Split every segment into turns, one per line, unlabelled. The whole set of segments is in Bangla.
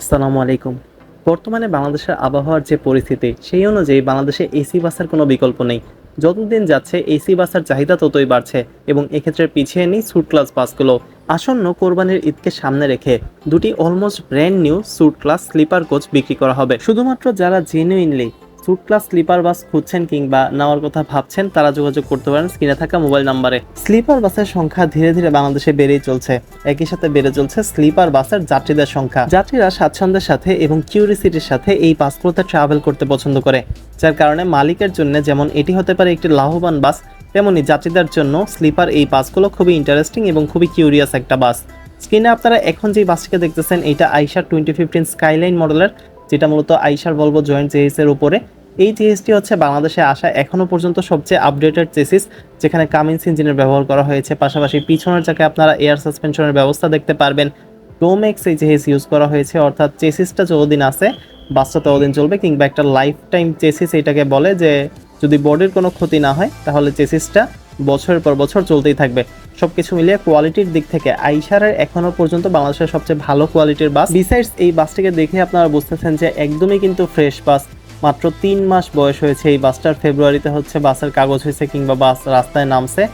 আসসালামু আলাইকুম। বর্তমানে বাংলাদেশের আবহাওয়ার যে পরিস্থিতি, সেই অনুযায়ী বাংলাদেশে এসি বাসার কোনো বিকল্প নেই। যতদিন যাচ্ছে, এসি বাসার চাহিদা ততই বাড়ছে এবং এক্ষেত্রে পিছিয়ে নেই স্যুট ক্লাস বাসগুলো। আসন্ন কোরবানির ঈদকে সামনে রেখে দুটি almost brand new suite class sleeper coach বিক্রি করা হবে। শুধুমাত্র যারা genuinely suite class sleeper bus খুঁজছেন কিংবা নেওয়ার কথা ভাবছেন, তারা যোগাযোগ করতে পারেন স্ক্রিনে থাকা মোবাইল নাম্বারে। স্লিপার বাসের সংখ্যা ধীরে ধীরে বাংলাদেশে বেড়েই চলছে। একই সাথে বেড়ে চলছে স্লিপার বাসের যাত্রীদের সংখ্যা। যাত্রীরা স্বাচ্ছন্দ্যের সাথে এবং কিউরিসিটির সাথে এই বাসগুলোতে ট্রাভেল করতে পছন্দ করে, যার কারণে মালিকের জন্য যেমন এটি হতে পারে একটি লাভবান বাস, তেমনি যাত্রীদের জন্য স্লিপার এই বাসগুলো খুবই ইন্টারেস্টিং এবং খুবই কিউরিয়াস একটা বাস। স্ক্রিনে আপনারা এখন যে বাসটিকে দেখতেছেন এটা আইসার টোয়েন্টি ফিফটিন স্কাইলাইন মডেলের যেটা মূলত আইসার ভলভো জয়েন্ট জেএস এর উপরে। এই জিএসটি হচ্ছে বাংলাদেশে আসা এখনও পর্যন্ত সবচেয়ে আপডেটেড চেসিস যেখানে কামিন্স ইঞ্জিনের ব্যবহার করা হয়েছে। পাশাপাশি পিছনের চাকে আপনারা এয়ার সাসপেনশনের ব্যবস্থা দেখতে পারবেন। ডোমেক্স এই চেসিস ইউজ করা হয়েছে, অর্থাৎ চেসিসটা যতদিন আছে বাসটা ততদিন চলবে, কিংবা একটা লাইফ টাইম চেসিস এটাকে বলে যে, যদি বডির কোনো ক্ষতি না হয়, তাহলে চেসিসটা বছরের পর বছর চলতেই থাকবে। সবকিছু মিলিয়ে কোয়ালিটির দিক থেকে, আইসারের এখনও পর্যন্ত বাংলাদেশের সবচেয়ে ভালো কোয়ালিটির বাস বিসাইডস এই বাসটিকে দেখে আপনারা বুঝতেছেন যে, একদমই কিন্তু ফ্রেশ বাস মাত্র তিন মাস বয়স হয়েছে। এই বাসটার ফেব্রুয়ারিতে হচ্ছে বাসের কাগজ হয়েছে কিংবা বাস রাস্তায় নামছে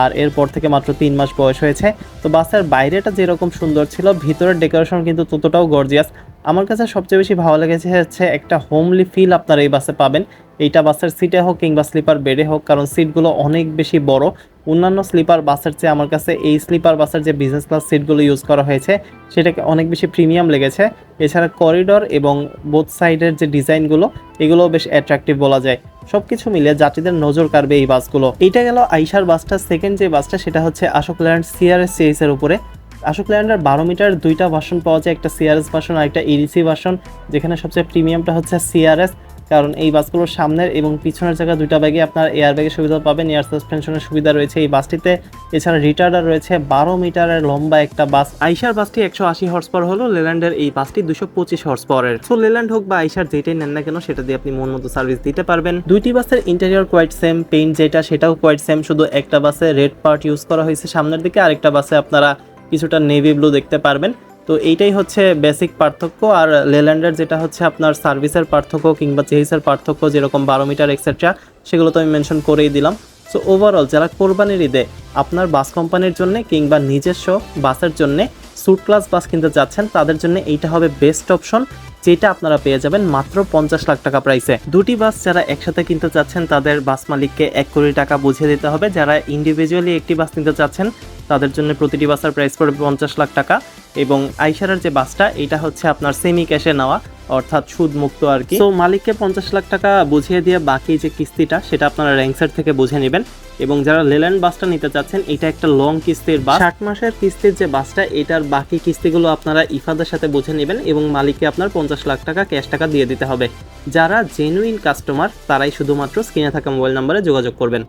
আর এরপর থেকে মাত্র তিন মাস বয়স হয়েছে। তো বাসের বাইরেটা যেরকম সুন্দর ছিল, ভিতরের ডেকোরেশন কিন্তু ততটাও গর্জিয়াস। আমার কাছে সবচেয়ে বেশি ভালো লেগেছে হচ্ছে একটা হোমলি ফিল আপনারা এই বাসে পাবেন। এইটা বাসের সিটে হোক কিংবা স্লিপার বেডে হোক, কারণ সিটগুলো অনেক বেশি বড়। অন্যান্য স্লিপার বাসের চেয়ে আমার কাছে এই স্লিপার বাসের যে বিজনেস ক্লাস সিটগুলো ইউজ করা হয়েছে, সেটাকে অনেক বেশি প্রিমিয়াম লেগেছে। এছাড়া করিডর এবং বোথ সাইডের যে ডিজাইনগুলো এগুলো বেশ অ্যাট্রাকটিভ বলা যায়। সবকিছু মিলে যাত্রীদের নজর কাড়বে এই বাসগুলো। এটা গেল আইসার বাসটা সেকেন্ড যে বাসটা, সেটা হচ্ছে আশোক ল্যান্ড সিআরএস সিএস এর উপরে। আশোক ল্যান্ডের বারো মিটার দুইটা ভার্সন পাওয়া যায়, একটা সিআরএস ভার্সন আর একটা ইডিসি ভার্সন যেখানে সবচেয়ে প্রিমিয়ামটা হচ্ছে সিআরএস কারণ এই বাসগুলোর সামনের এবং পিছনের জায়গা দুইটা ব্যাগে আপনার এয়ার ব্যাগের সুবিধা পাবেন এয়ার সাসপেনশনের সুবিধা রয়েছে এই বাসটিতে। এছাড়া রিটার্ডার রয়েছে বারো মিটারের লম্বা একটা বাস। আইসার বাসটি একশো আশি হর্স পাওয়ার হলো লেল্যান্ডের এই বাসটি দুশো পঁচিশ হর্স পাওয়ারের সো লেল্যান্ড হোক বা আইসার যেটাই নেন না কেন, সেটা দিয়ে আপনি মন মতো সার্ভিস দিতে পারবেন। দুইটি বাসের ইন্টেরিয়র কোয়াইট সেম পেইন্ট যেটা, সেটাও কোয়াইট সেম শুধু একটা বাসে রেড পার্ট ইউজ করা হয়েছে সামনের দিকে, আরেকটা বাসে আপনারা কিছুটা নেভি ব্লু দেখতে পারবেন। তো এইটাই হচ্ছে বেসিক পার্থক্য। আর লেল্যান্ডের যেটা হচ্ছে আপনার সার্ভিসের পার্থক্য কিংবা চেহিসের পার্থক্য, যেরকম বারো মিটার এক্সেট্রা সেগুলো তো আমি মেনশন করেই দিলাম। সো ওভারঅল যারা কোরবানির ঈদে আপনার বাস কোম্পানির জন্য কিংবা নিজস্ব বাসের জন্য সুট ক্লাস বাস কিনতে যাচ্ছেন, তাদের জন্য এইটা হবে বেস্ট অপশন যেটা আপনারা পেয়ে যাবেন মাত্র পঞ্চাশ লাখ টাকা প্রাইসে দুটি বাস যারা একসাথে কিনতে চাচ্ছেন তাদের বাস মালিককে এক কোটি টাকা বুঝিয়ে দিতে হবে। যারা ইন্ডিভিজুয়ালি একটি বাস নিতে চাচ্ছেন তাদের জন্য প্রতিটি বাসার প্রাইস পড়বে পঞ্চাশ লাখ টাকা এবং আইসারের যে বাসটা, এটা হচ্ছে আপনার সেমি ক্যাশে নেওয়া, অর্থাৎ সুদ মুক্ত আর কি। তো মালিককে পঞ্চাশ লাখ টাকা বুঝিয়ে দিয়ে বাকি যে কিস্তিটা, সেটা আপনারা র্যাঙ্কসের থেকে বুঝে নেবেন। এবং যারা লেল্যান্ড বাসটা নিতে চাচ্ছেন, এটা একটা লং কিস্তির বাস। ষাট মাসের কিস্তির যে বাসটা, এটার বাকি কিস্তিগুলো আপনারা ইফাদের সাথে বুঝে নেবেন এবং মালিককে আপনার পঞ্চাশ লাখ টাকা ক্যাশ টাকা দিয়ে দিতে হবে। যারা জেনুইন কাস্টমার তারাই শুধুমাত্র স্ক্রিনে থাকা মোবাইল নম্বরে যোগাযোগ করবেন।